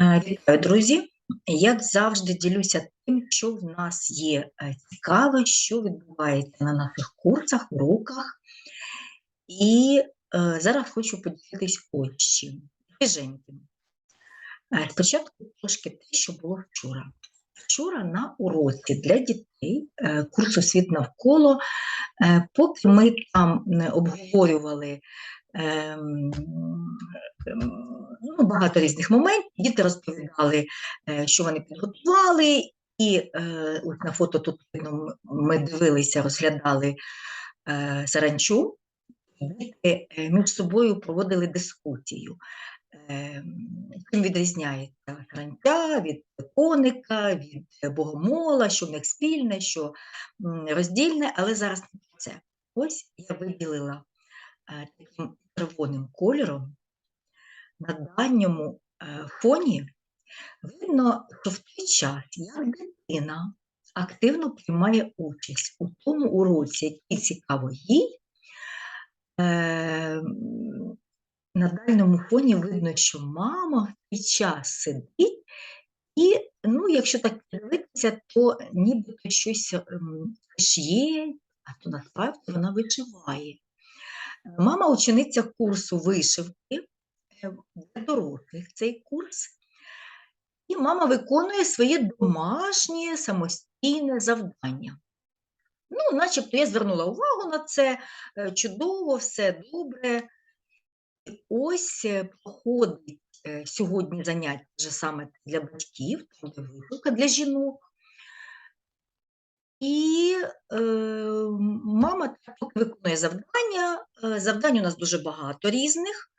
Е, Вітаю, друзі! Як завжди, ділюся тим, що в нас є е, цікаве, що відбувається на наших курсах, уроках. І е, зараз хочу поділитись ось чим. Свіженьким. Е, Спочатку трошки те, що було вчора. Вчора на уроці для дітей курсу Світ навколо, поки ми там обговорювали ем, ем, ну, багато різних моментів, діти розповідали, е, що вони підготували, і е, ось на фото тут видно, ми дивилися, розглядали е, саранчу, діти між собою проводили дискусію. Чим відрізняється саранча від коника, від богомола, що в них спільне, що роздільне, але зараз не про це. Ось я виділила таким червоним кольором на дальньому е, фоні видно, що в той час, як дитина активно приймає участь у тому уроці, який цікаво їй, е, на дальньому фоні видно, що мама в той час сидить, і, ну, якщо так дивитися, то нібито щось ем, шиє, а то насправді вона вишиває. Мама учениця курсу вишивки для дорослих цей курс. І мама виконує своє домашнє самостійне завдання. Ну, начебто я звернула увагу на це, е, чудово, все добре. Ось е, проходить е, сьогодні заняття вже саме для батьків, там де для жінок. І е, мама так виконує завдання. Завдань у нас дуже багато різних.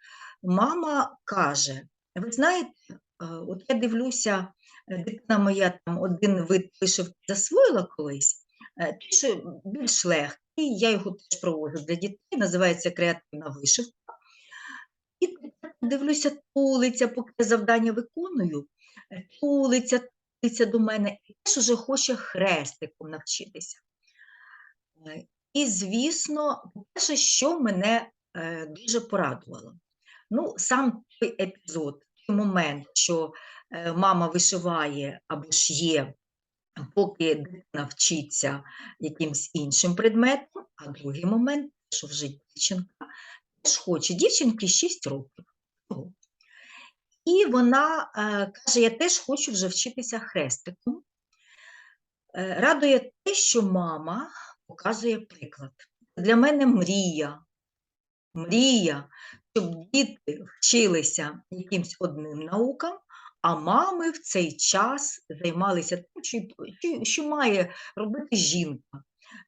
Мама каже: ви знаєте, е, от я дивлюся, е, дитина моя там один вид вишивки засвоїла колись, е, той, більш легкий, я його теж проводжу для дітей, називається креативна вишивка. І дивлюся, тулиться, поки я завдання виконую, тулиться, тулиться до мене і теж уже хоче хрестиком навчитися. І, звісно, перше, що мене дуже порадувало. Ну, сам той епізод, той момент, що е, мама вишиває або ж є, поки дитина вчиться якимсь іншим предметом, а другий момент, що вже дівчинка теж хоче. Дівчинки 6 років. І вона е, каже: Я теж хочу вже вчитися хрестиком. Е, Радує те, що мама показує приклад. Для мене мрія, мрія, щоб діти вчилися якимсь одним наукам, а мами в цей час займалися тим, що, що, що має робити жінка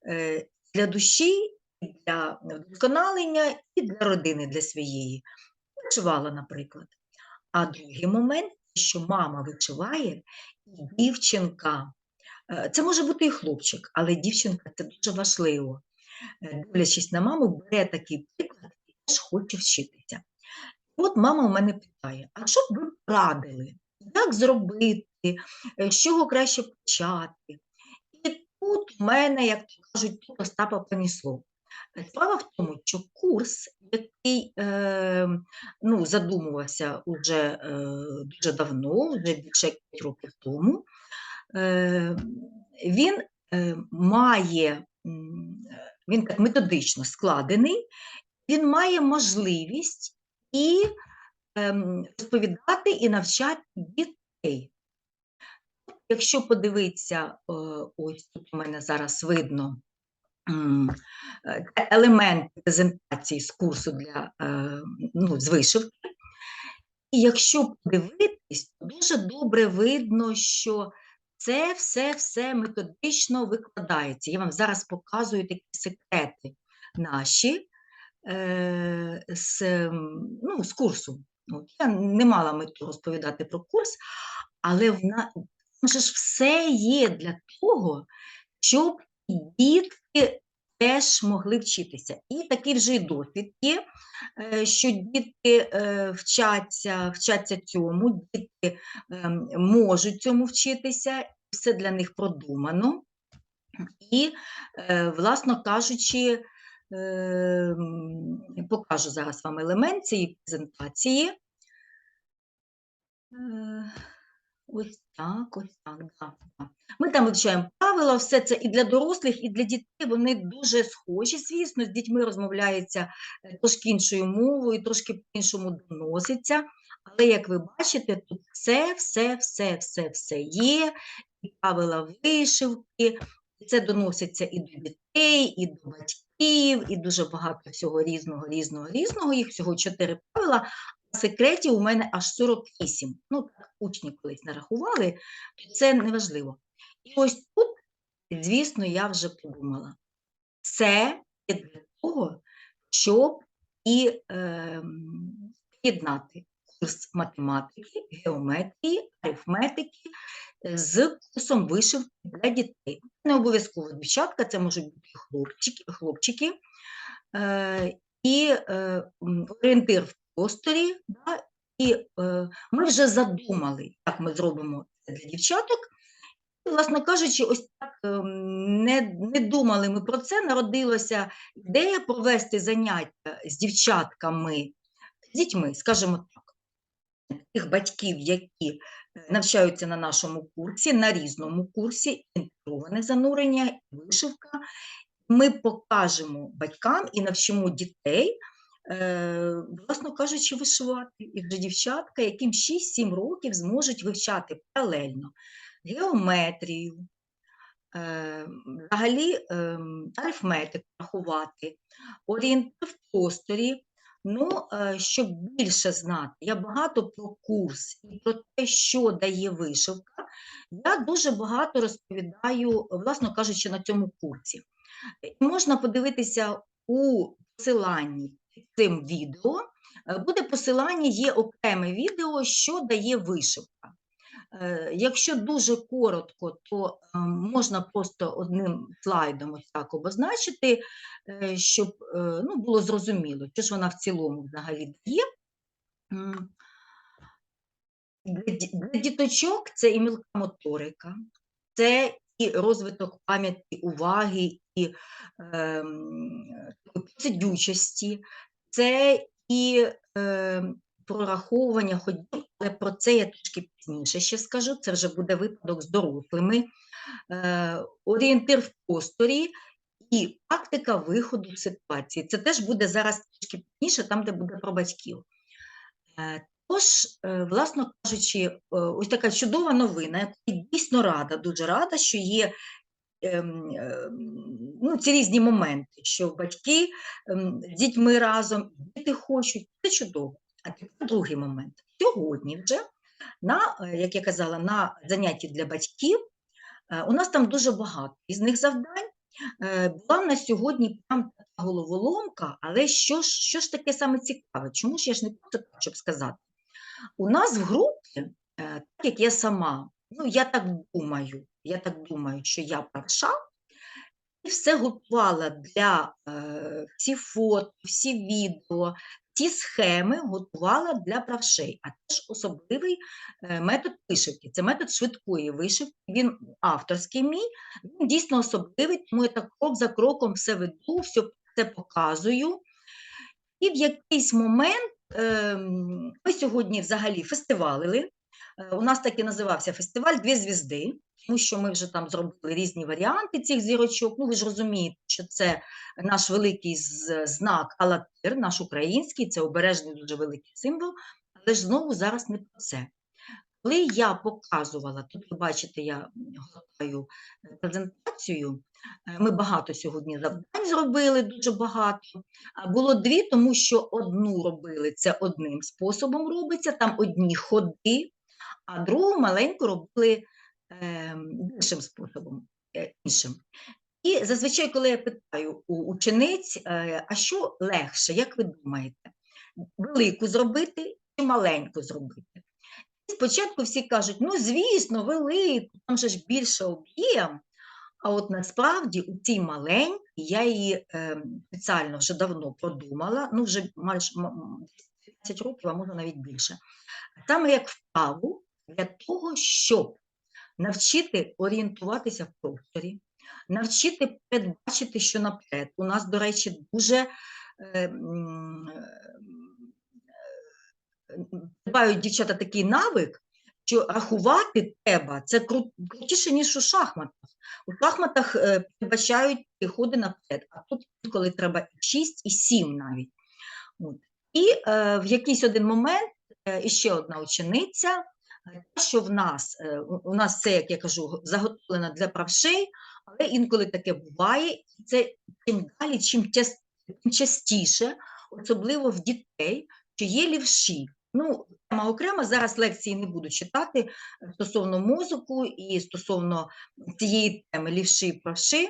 е, для душі, для вдосконалення і для родини, для своєї. Вишивала, наприклад. А другий момент, що мама вишиває, і дівчинка. Е, Це може бути і хлопчик, але дівчинка це дуже важливо. Е, Дивлячись на маму, бере такий приклад теж хоче вчитися. От мама у мене питає: а що б ви радили? Як зробити, Е, з чого краще почати? І тут в мене, як то кажуть, тут Остапа понесло. Е, Справа в тому, що курс, який е, ну, задумувався уже е, дуже давно, вже більше 5 років тому, е, він е, має, е, він так методично складений, він має можливість і ем, розповідати і навчати дітей. Якщо подивитися, е, ось тут у мене зараз видно е, елемент презентації з курсу для е, ну, з вишивки. І якщо подивитись, то дуже добре видно, що це все-все методично викладається. Я вам зараз показую такі секрети наші з, ну, з курсу. От, я не мала мету розповідати про курс, але в на- ж все є для того, щоб дітки теж могли вчитися. І такий вже й досвід є, е, що діти е, вчаться, вчаться цьому, діти можуть цьому вчитися, все для них продумано. І, е, власно кажучи, е, покажу зараз вам елемент цієї презентації. Е, ось так, ось так, да. Ми там вивчаємо правила, все це і для дорослих, і для дітей. Вони дуже схожі, звісно, з дітьми розмовляється е, трошки іншою мовою, трошки по-іншому доноситься. Але як ви бачите, тут все, все, все, все, все є, і правила вишивки, і це доноситься і до дітей, і до батьків, і дуже багато всього різного, різного, різного. Їх всього чотири правила, а секретів у мене аж 48. Ну, так учні колись нарахували, це неважливо. І ось тут, звісно, я вже подумала, це є для того, щоб і ем, поєднати курс математики, геометрії, арифметики е, з курсом вишивки для дітей. Не обов'язково дівчатка, це можуть бути хлопчики, хлопчики. Е, і е, орієнтир в просторі, да, і е, ми вже задумали, як ми зробимо це для дівчаток. І, власне кажучи, ось так не, не думали ми про це. Народилася ідея провести заняття з дівчатками, з дітьми, скажімо так, тих батьків, які е, навчаються на нашому курсі, на різному курсі, інтегроване занурення, вишивка. Ми покажемо батькам і навчимо дітей, е, власно кажучи, вишивати. І вже дівчатка, яким 6-7 років зможуть вивчати паралельно геометрію, е, взагалі ем, арифметику рахувати, орієнтир в просторі. Ну, е, щоб більше знати, я багато про курс і про те, що дає вишивка, я дуже багато розповідаю, власно кажучи, на цьому курсі. Можна подивитися у посиланні під цим відео. Е, Буде посилання, є окреме відео, що дає вишивка. Е, Якщо дуже коротко, то е, можна просто одним слайдом ось так обозначити, е, щоб е, ну, було зрозуміло, що ж вона в цілому взагалі дає. Для діточок це і мілка моторика, це і розвиток пам'яті, уваги, і ем, такої посидючості, це і ем, прораховування ходів, але про це я трішки пізніше ще скажу. Це вже буде випадок з дорослими, е, орієнтир в просторі і практика виходу з ситуації. Це теж буде зараз трішки пізніше, там, де буде про батьків. Е, Тож, е, власно кажучи, ось така чудова новина, яку дійсно рада, дуже рада, що є ем, ем, ну, ці різні моменти, що батьки ем, з дітьми разом, діти хочуть, це чудово. А тепер другий момент. Сьогодні вже, на, е, як я казала, на занятті для батьків е, у нас там дуже багато різних завдань. Е, Була на сьогодні прям головоломка, але що ж, що ж таке саме цікаве? Чому ж я ж не просто так, щоб сказати? У нас в групі, так як я сама, ну я так думаю, я так думаю, що я правша, все готувала для е, всі фото, всі відео, ці схеми готувала для правшей, а теж особливий е, метод вишивки. Це метод швидкої вишивки. Він авторський мій, він дійсно особливий, тому я так крок за кроком все веду, все це показую. І в якийсь момент ем, ми сьогодні взагалі фестивалили. Е, У нас так і називався фестиваль Дві звізди, тому що ми вже там зробили різні варіанти цих зірочок. Ну, ви ж розумієте, що це наш великий знак Алатир, наш український, це обережний дуже великий символ, але ж знову зараз не про це. Коли я показувала, тут ви бачите, я готую е, презентацію, е, ми багато сьогодні завдань зробили, дуже багато. Було дві, тому що одну робили це одним способом робиться, там одні ходи, а другу маленьку робили е, іншим способом, е, іншим. І зазвичай, коли я питаю у учениць, е, а що легше, як ви думаєте, велику зробити чи маленьку зробити? Спочатку всі кажуть, ну звісно, велику, там же ж більше об'єм. А от насправді у цій маленькій я її е, спеціально вже давно продумала, ну вже майже м- м, 10 років, а може навіть більше. Саме як вправу для того, щоб навчити орієнтуватися в просторі, навчити передбачити, що наперед. У нас, до речі, дуже е, е, мають дівчата такий навик, що рахувати треба це крутіше, ніж у шахматах. У шахматах е, передбачають ходи наперед, а тут коли треба і 6, і 7 навіть. От. І е, в якийсь один момент е, іще одна учениця, що в нас, е, у нас це, як я кажу, го- заготовлено для правшей, але інколи таке буває, і це чим далі, чим частіше, особливо в дітей, що є лівші. Ну, тема окремо, зараз лекції не буду читати е, стосовно мозку і стосовно цієї теми лівші і правши.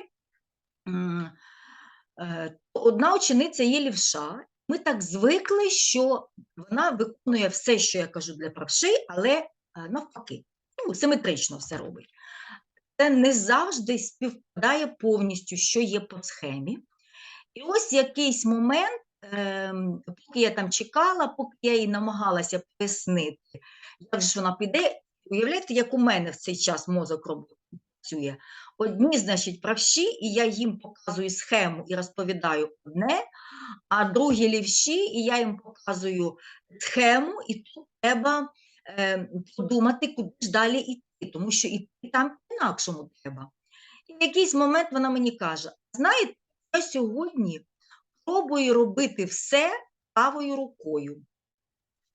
Е, Одна учениця є лівша. Ми так звикли, що вона виконує все, що я кажу для правши, але навпаки, ну, симетрично все робить. Це не завжди співпадає повністю, що є по схемі. І ось якийсь момент, ем, поки я там чекала, поки я їй намагалася пояснити, як ж вона піде, уявляєте, як у мене в цей час мозок працює. Одні, значить, правші, і я їм показую схему і розповідаю одне, а другі лівші, і я їм показую схему, і тут треба е, подумати, куди ж далі йти, тому що йти там по-інакшому треба. І в якийсь момент вона мені каже: знаєте, я сьогодні пробую робити все правою рукою.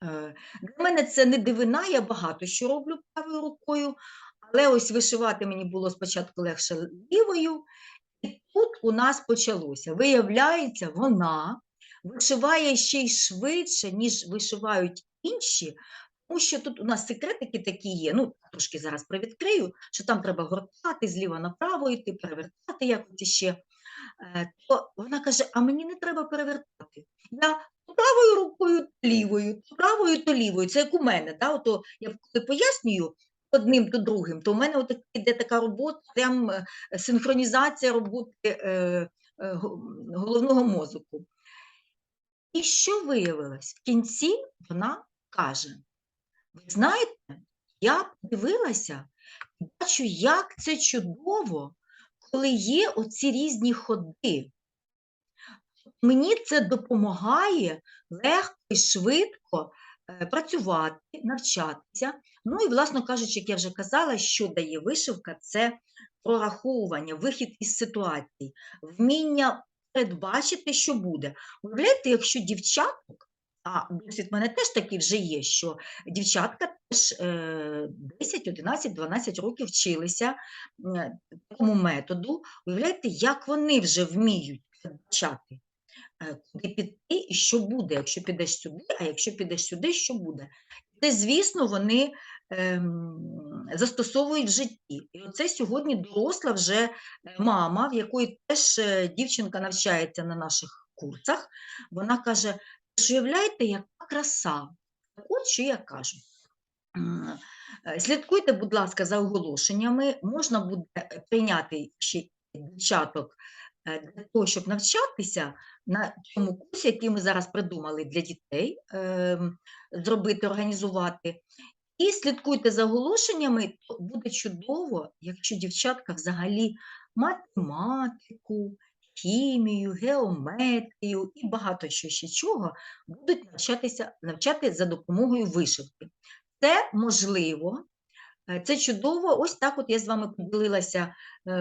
Е, Для мене це не дивина, я багато що роблю правою рукою, але ось вишивати мені було спочатку легше лівою, і тут у нас почалося. Виявляється, вона вишиває ще й швидше, ніж вишивають інші, тому що тут у нас секретики такі є. Ну, трошки зараз привідкрию, що там треба гортати зліва направо йти, перевертати якось іще. Е, То вона каже: а мені не треба перевертати. Я правою рукою, то лівою, то правою, то лівою. Це як у мене. Да? Ото я коли пояснюю одним то другим, то у мене от йде така робота, прям е, синхронізація роботи е, головного мозку. І що виявилось? В кінці вона каже: ви знаєте, я подивилася бачу, як це чудово, коли є оці різні ходи. Мені це допомагає легко і швидко е, працювати, навчатися. Ну і, власно кажучи, як я вже казала, що дає вишивка, це прораховування, вихід із ситуацій, вміння передбачити, що буде. Уявляєте, якщо дівчаток, а досвід в мене теж такий вже є, що дівчатка теж е, 10, 11, 12 років вчилися е, такому методу. Уявляєте, як вони вже вміють передбачати, е, куди піти і що буде, якщо підеш сюди, а якщо підеш сюди, що буде. Це, звісно, вони ем, застосовують в житті. І оце сьогодні доросла вже мама, в якої теж е, дівчинка навчається на наших курсах. Вона каже: «Ви ж уявляєте, яка краса. Так от що я кажу. Е, Слідкуйте, будь ласка, за оголошеннями. Можна буде прийняти ще дівчаток е, для того, щоб навчатися на цьому курсі, який ми зараз придумали для дітей, ем, зробити, організувати. І слідкуйте за оголошеннями, то буде чудово, якщо дівчатка взагалі математику, хімію, геометрію і багато що ще чого будуть навчатися, навчати за допомогою вишивки. Це можливо, е, це чудово. Ось так от я з вами поділилася е,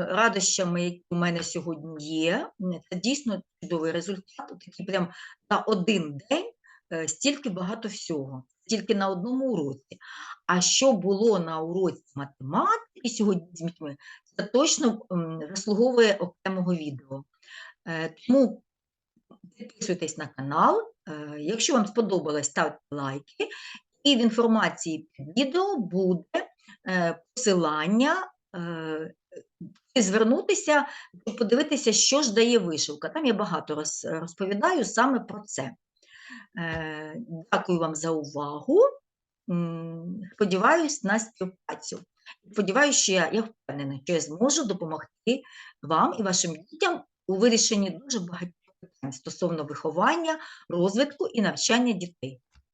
радощами, які у мене сьогодні є. Це дійсно чудовий результат. Такий прям за один день е, стільки багато всього, тільки на одному уроці. А що було на уроці математики сьогодні з дітьми, це точно заслуговує окремого відео. Е, Тому підписуйтесь на канал. е, Якщо вам сподобалось, ставте лайки. І в інформації під відео буде е, посилання, звернутися, подивитися, що ж дає вишивка. Там я багато розповідаю саме про це. Дякую вам за увагу. Сподіваюсь на співпрацю. Сподіваюся, що я, я впевнена, що я зможу допомогти вам і вашим дітям у вирішенні дуже багатьох питань стосовно виховання, розвитку і навчання дітей.